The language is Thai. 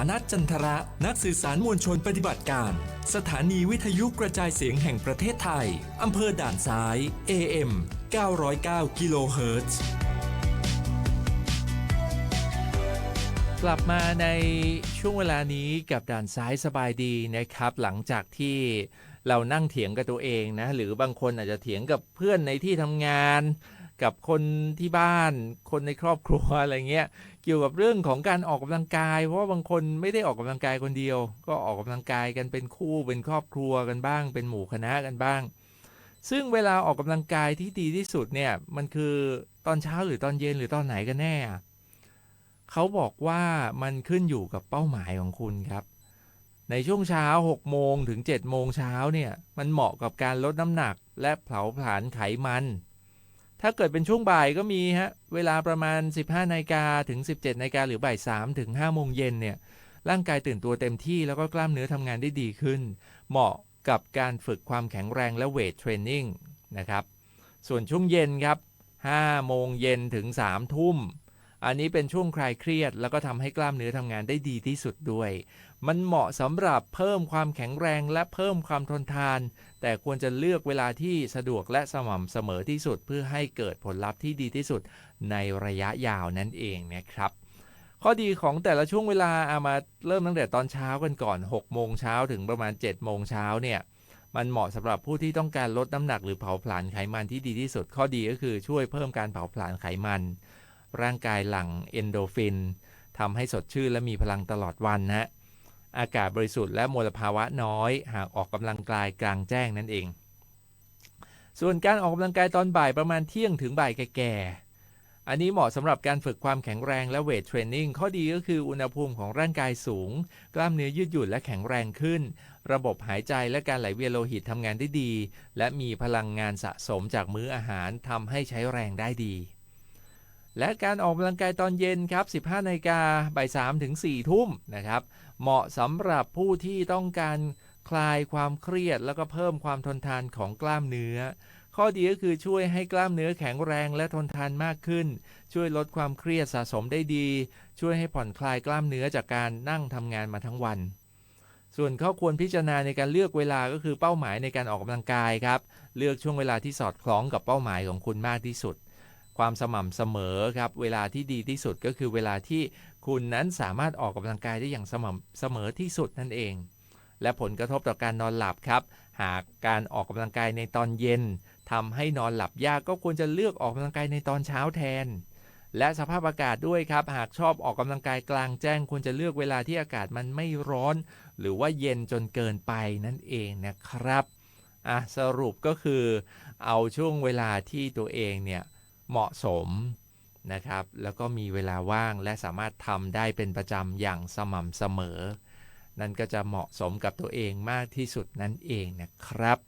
อนัทจันทระ นักสื่อสารมวลชนปฏิบัติการ สถานีวิทยุกระจายเสียงแห่งประเทศไทย อำเภอด่านซ้าย AM 909กิโลเฮิรตซ์กลับมาในช่วงเวลานี้กับด่านซ้ายสบายดีนะครับ หลังจากที่เรานั่งเถียงกับตัวเองนะ หรือบางคนอาจจะเถียงกับเพื่อนในที่ทำงาน กับคนที่บ้าน คนในครอบครัวอะไรเงี้ย เกี่ยวกับเรื่องของการออกกำลังกาย เพราะว่าบางคนไม่ได้ออกกำลังกายคนเดียว ก็ออกกำลังกายกันเป็นคู่เป็นครอบครัวกันบ้าง เป็นหมู่คณะกันบ้าง ซึ่งเวลาออกกำลังกายที่ดีที่สุดเนี่ยมันคือตอนเช้าหรือตอนเย็นหรือตอนไหนกันแน่ เขาบอกว่ามันขึ้นอยู่กับเป้าหมายของคุณครับในช่วงเช้า 6 โมงถึง 7 โมงเช้าเนี่ย มันเหมาะกับการลดน้ำหนักและเผาผลาญไขมัน ถ้าเกิดเป็นช่วงบ่ายก็มีฮะ เวลาประมาณ 15นาฬิกาถึง 17นาฬิกาหรือบ่าย3ถึง5โมงเย็นเนี่ย ร่างกายตื่นตัวเต็มที่แล้วก็กล้ามเนื้อทำงานได้ดีขึ้น เหมาะกับการฝึกความแข็งแรงและเวทเทรนนิ่งนะครับ ส่วนช่วงเย็นครับ5โมงเย็นถึง3ทุ่ม อันนี้เป็นช่วงคลายเครียด แล้วก็ทำให้กล้ามเนื้อทำงานได้ดีที่สุดด้วย มันเหมาะสำหรับเพิ่มความแข็งแรงและเพิ่มความทนทาน แต่ควรจะเลือกเวลาที่สะดวกและสม่ำเสมอที่สุด เพื่อให้เกิดผลลัพธ์ที่ดีที่สุดในระยะยาวนั่นเองนะครับข้อดีของแต่ละช่วงเวลาเอามาเริ่มตั้งแต่ตอนเช้ากันก่อน 6 โมงเช้าถึงประมาณ 7 โมงเช้าเนี่ย มันเหมาะสำหรับผู้ที่ต้องการลดน้ำหนักหรือเผาผลาญไขมันที่ดีที่สุด ข้อดีก็คือช่วยเพิ่มการเผาผลาญไขมัน ร่างกายหลั่งเอนโดฟินทำให้สดชื่นและมีพลังตลอดวันนะฮะอากาศบริสุทธิ์และมลภาวะน้อย หากออกกำลังกายกลางแจ้งนั่นเอง ส่วนการออกกำลังกายตอนบ่ายประมาณเที่ยงถึงบ่ายแก่ๆอันนี้เหมาะสำหรับการฝึกความแข็งแรงและเวทเทรนนิ่ง ข้อดีก็คืออุณหภูมิของร่างกายสูง กล้ามเนื้อยืดหยุ่นและแข็งแรงขึ้น ระบบหายใจและการไหลเวียนโลหิตทำงานได้ดี และมีพลังงานสะสมจากมื้ออาหารทำให้ใช้แรงได้ดี และการออกกำลังกายตอนเย็นครับ 15นาฬิกาบ่าย3ถึง4ทุ่มนะครับ เหมาะสำหรับผู้ที่ต้องการคลายความเครียด แล้วก็เพิ่มความทนทานของกล้ามเนื้อ ข้อดีก็คือช่วยให้กล้ามเนื้อแข็งแรงและทนทานมากขึ้น ช่วยลดความเครียดสะสมได้ดี ช่วยให้ผ่อนคลายกล้ามเนื้อจากการนั่งทำงานมาทั้งวันส่วนข้อควรพิจารณาในการเลือกเวลาก็คือเป้าหมายในการออกกำลังกายครับ เลือกช่วงเวลาที่สอดคล้องกับเป้าหมายของคุณมากที่สุด ความสม่ำเสมอครับ เวลาที่ดีที่สุดก็คือเวลาที่คุณนั้นสามารถออกกำลังกายได้อย่างสม่ำเสมอที่สุดนั่นเอง และผลกระทบต่อการนอนหลับครับ หากการออกกำลังกายในตอนเย็นทำให้นอนหลับยากก็ควรจะเลือกออกกำลังกายในตอนเช้าแทน และสภาพอากาศด้วยครับ หากชอบออกกำลังกายกลางแจ้งควรจะเลือกเวลาที่อากาศมันไม่ร้อน หรือว่าเย็นจนเกินไปนั่นเองนะครับอะสรุปก็คือ เอาช่วงเวลาที่ตัวเองเนี่ย เหมาะสมนะครับ แล้วก็มีเวลาว่างและสามารถทำได้เป็นประจำอย่างสม่ำเสมอ นั่นก็จะเหมาะสมกับตัวเองมากที่สุดนั่นเองนะครับ